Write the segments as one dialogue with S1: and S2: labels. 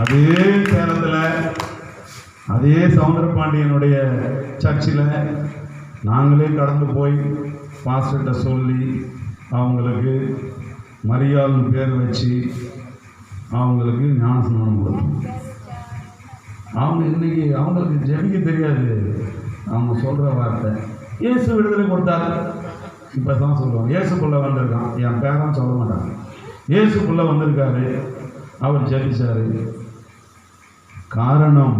S1: அதே சேலத்தில் அதே சவுந்தரபாண்டியனுடைய சர்ச்சில் நாங்களே கடந்து போய் பாஸ்டர்கிட்ட சொல்லி அவங்களுக்கு மரியாள்னு பேர் வச்சு அவங்களுக்கு ஞானஸ்நானம் கொடுத்தோம். அவங்க இன்னைக்கு அவங்களுக்கு ஜெபிக்க தெரியாது. அவங்க சொல்கிற வார்த்தை இயேசு விடுதலை கொடுத்தாரு. இப்போ தான் சொல்லுவாங்க. இயேசுக்குள்ளே வந்திருக்கான். என் பேரன் சொல்ல மாட்டாங்க இயேசுக்குள்ளே வந்திருக்காரு. அவர் ஜெபிச்சாரு. காரணம்.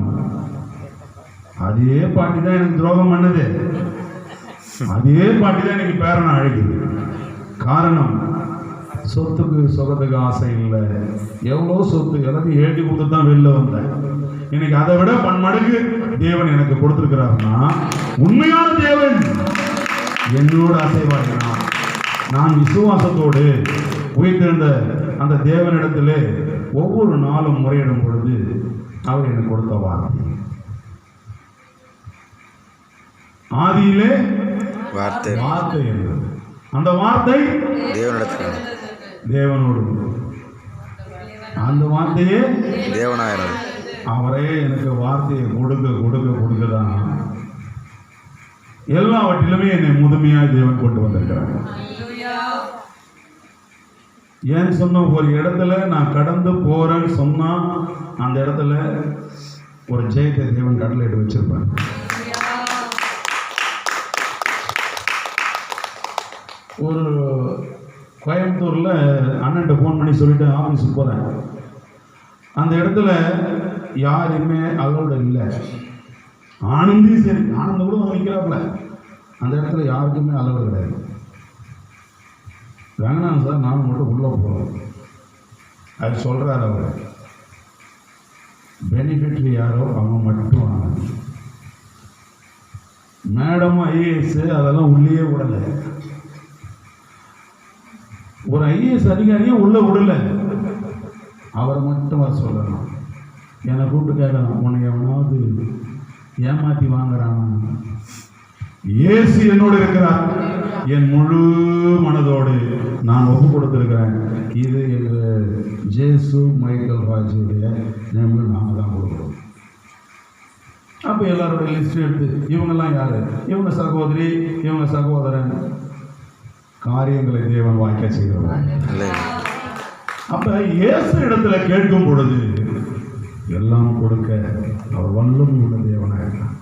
S1: அதே பாட்டி தான் எனக்கு துரோகம் பண்ணது. அதே பாட்டி தான் எனக்கு பேரனை அழைக்குது காரணம் சொத்துக்கு சுகத்துக்கு ஆசை இல்லை. எவ்வளோ சொத்து? எல்லாத்தையும் ஏற்றி கொடுத்து தான் வெளில வந்தேன். இன்னைக்கு அதை விட பன்மடங்கு தேவன் எனக்கு கொடுத்துருக்கிறாருன்னா உண்மையான தேவன் என்னோட அசைவாடினான் நான் விசுவாசத்தோடு உயிர்த்தெழுந்த அந்த தேவனிடத்திலே ஒவ்வொரு நாளும் முறையிடும் பொழுது அவர் எனக்கு கொடுத்த வார்த்தை ஆதியிலே
S2: வார்த்தை.
S1: வார்த்தை என்பது அந்த வார்த்தை
S2: தேவனிடத்தில்.
S1: தேவனோடு அந்த வார்த்தையே
S2: தேவனாயிரம்
S1: அவரே எனக்கு வார்த்தையை கொடுக்க கொடுக்க கொடுக்க தான் எல்லாவற்றிலுமே என்னை முதுமையாக தேவன் கொண்டு வந்திருக்கிறாங்க ஏன்னு சொன்ன ஒரு இடத்துல நான் கடந்து போறேன்னு சொன்னா அந்த இடத்துல ஒரு ஜெயத்தை தேவன் கடலிட்டு வச்சிருப்பார். ஒரு கோயம்புத்தூரில் அண்ணன்ட்ட ஃபோன் பண்ணி சொல்லிட்டு ஆஃபீஸுக்கு போகிறேன் அந்த இடத்துல யாருமே அலோடு இல்லை. ஆனந்தையும் சரி ஆனந்தம் கூட வந்து நிற்கிறாப்புல அந்த இடத்துல யாருக்குமே அளவு கிடையாது. வேணாம் சார் நானும் மட்டும் உள்ளே போகிறேன் அது சொல்கிறார் அவர். பெனிஃபிட்ரி யாரோ அவங்க மட்டும் வாங்க மேடம் ஐஏஎஸ் அதெல்லாம் உள்ளே விடலை. ஒரு ஐஏஎஸ் அதிகாரியும் உள்ளே விடலை. அவரை மட்டும் வர சொல்லணும். என்னை கூப்பிட்டு கேட்கலாம் உனக்கு எவனாவது ஏமாற்றி வாங்குறான்? ஏசி என்னோடு இருக்கிறான் என் முழு மனதோடு நான் ஒப்பு கொடுத்துருக்கிறேன் இது எங்கள் ஜேசு மைக்கேல் ராஜுடைய நேமில் நாங்கள் தான் கொடுக்குறோம். அப்போ எல்லாரோட லிஸ்ட் எடுத்து இவங்கெல்லாம் யார்? இவங்க சகோதரி இவங்க சகோதரன். காரியங்களை தேவன் வாய்க்க செய்கிறவன் அப்போ இயேசு இடத்துல கேட்கும் பொழுது எல்லாம் கொடுக்க அவர் வல்லம் உள்ள தேவனாக இருக்கிறான்